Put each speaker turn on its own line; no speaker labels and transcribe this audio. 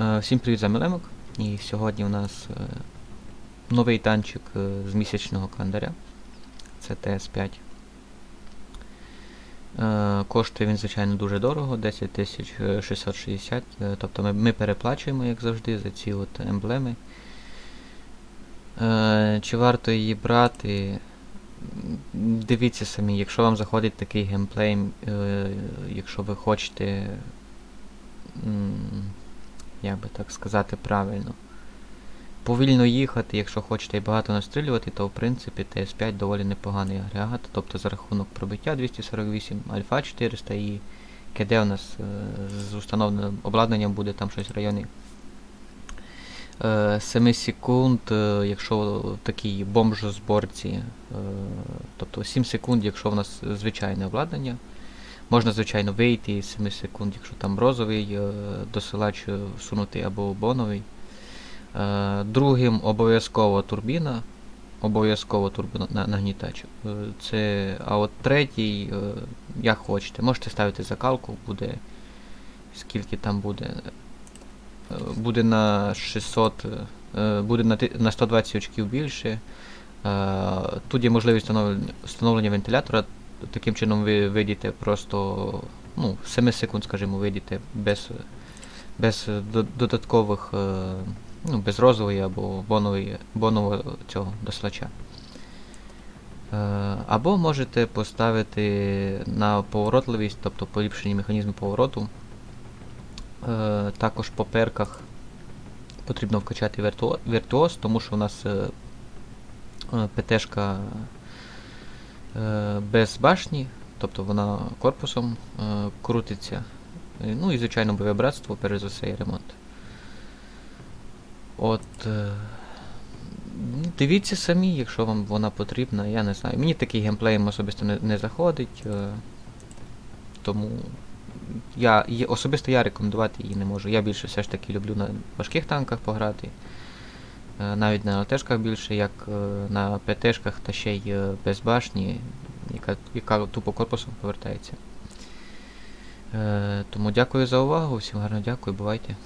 Е, Всім привіт, з вами І сьогодні у нас е, новий танчик е, з місячного календаря. Це ТС5. Е, Коштує він, звичайно, дуже дорого, 10 660. Е, Тобто ми, ми переплачуємо, як завжди, за ці от емблеми. Чи варто її брати? Дивіться самі, якщо вам заходить такий геймплей, якщо ви хочете. Як би так сказати правильно. Повільно їхати, якщо хочете і багато настрілювати, то в принципі TS5 доволі непоганий агрегат. Тобто за рахунок пробиття 248, альфа 400 і КД у нас е, з установленим обладнанням буде там щось в районі е, 7 секунд, е, якщо в такій бомжозборці, е, тобто 7 секунд, якщо в нас звичайне обладнання. Можна, звичайно, вийти із 7 секунд, якщо там розовий е, досилач е, всунути або боновий. Е, другим обов'язково турбіна. Обов'язково турбіна нагнітач. Е, це, а от третій, як хочете. Можете ставити закалку, буде. Скільки там буде. Буде на 600. е, буде на, 120 очків більше. Тут є можливість встановлення вентилятора таким чином ви вийдете просто ну, 7 секунд, скажімо, вийдете без, без додаткових, е, ну, без розової або бонового цього дослача. Е, Або можете поставити на поворотливість, тобто поліпшені механізми повороту. Е, Також по перках потрібно вкачати віртуо- віртуоз, тому що у нас ПТшка без башні, тобто вона корпусом е, крутиться. Е, Ну і звичайно бойове братство, перш за все, і ремонт. От. е, ну, Дивіться самі, якщо вам вона потрібна, я не знаю. Мені такий геймплей особисто не, не заходить. е, Тому я, особисто я рекомендувати її не можу. Я більше все ж таки люблю на важких танках пограти. Е, Навіть на ЛТшках більше, як е, на ПТшках та ще й е, без башні, яка, яка тупо корпусом повертається. Тому дякую за увагу, всім гарно дякую, бувайте.